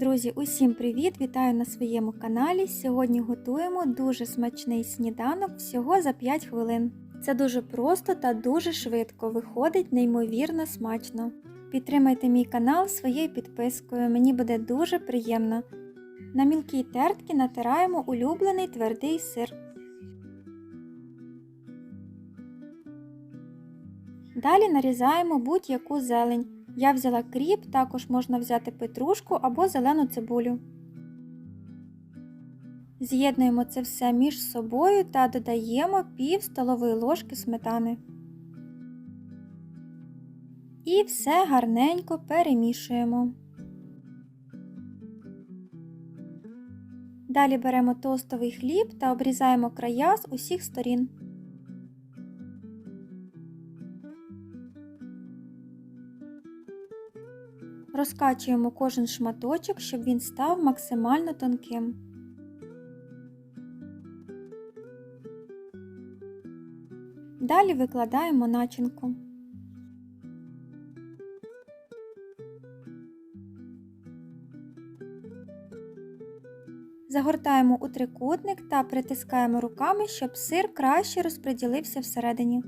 Друзі, усім привіт! Вітаю на своєму каналі. Сьогодні готуємо дуже смачний сніданок всього за 5 хвилин. Це дуже просто та дуже швидко, виходить неймовірно смачно. Підтримайте мій канал своєю підпискою, мені буде дуже приємно. На мілкій тертки натираємо улюблений твердий сир. Далі нарізаємо будь-яку зелень. Я взяла кріп, також можна взяти петрушку або зелену цибулю. З'єднуємо це все між собою та додаємо пів столової ложки сметани. І все гарненько перемішуємо. Далі беремо тостовий хліб та обрізаємо края з усіх сторін. Розкачуємо кожен шматочок, щоб він став максимально тонким. Далі викладаємо начинку. Загортаємо у трикутник та притискаємо руками, щоб сир краще розподілився всередині.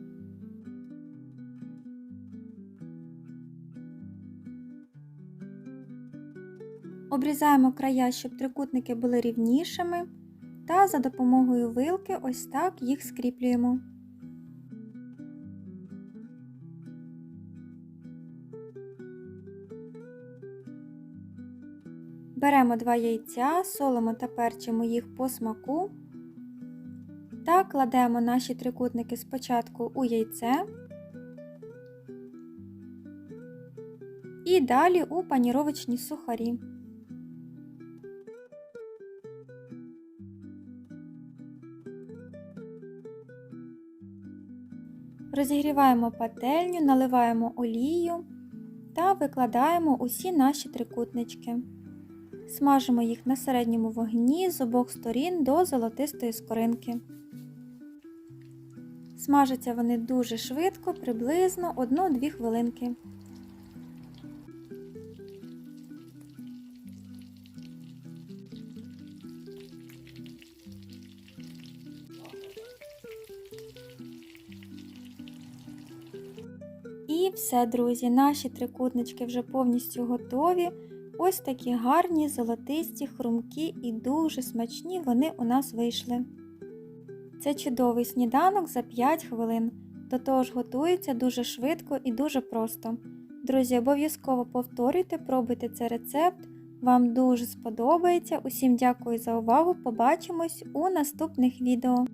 Обрізаємо края, щоб трикутники були рівнішими, та за допомогою вилки ось так їх скріплюємо. Беремо два яйця, солимо та перчимо їх по смаку та кладемо наші трикутники спочатку у яйце і далі у паніровочні сухарі. Розігріваємо пательню, наливаємо олію та викладаємо усі наші трикутнички. Смажимо їх на середньому вогні з обох сторін до золотистої скоринки. Смажаться вони дуже швидко, приблизно 1-2 хвилинки. І все, друзі, наші трикутнички вже повністю готові. Ось такі гарні, золотисті, хрумкі і дуже смачні вони у нас вийшли. Це чудовий сніданок за 5 хвилин. До того ж готується дуже швидко і дуже просто. Друзі, обов'язково повторюйте, пробуйте цей рецепт. Вам дуже сподобається. Усім дякую за увагу! Побачимось у наступних відео.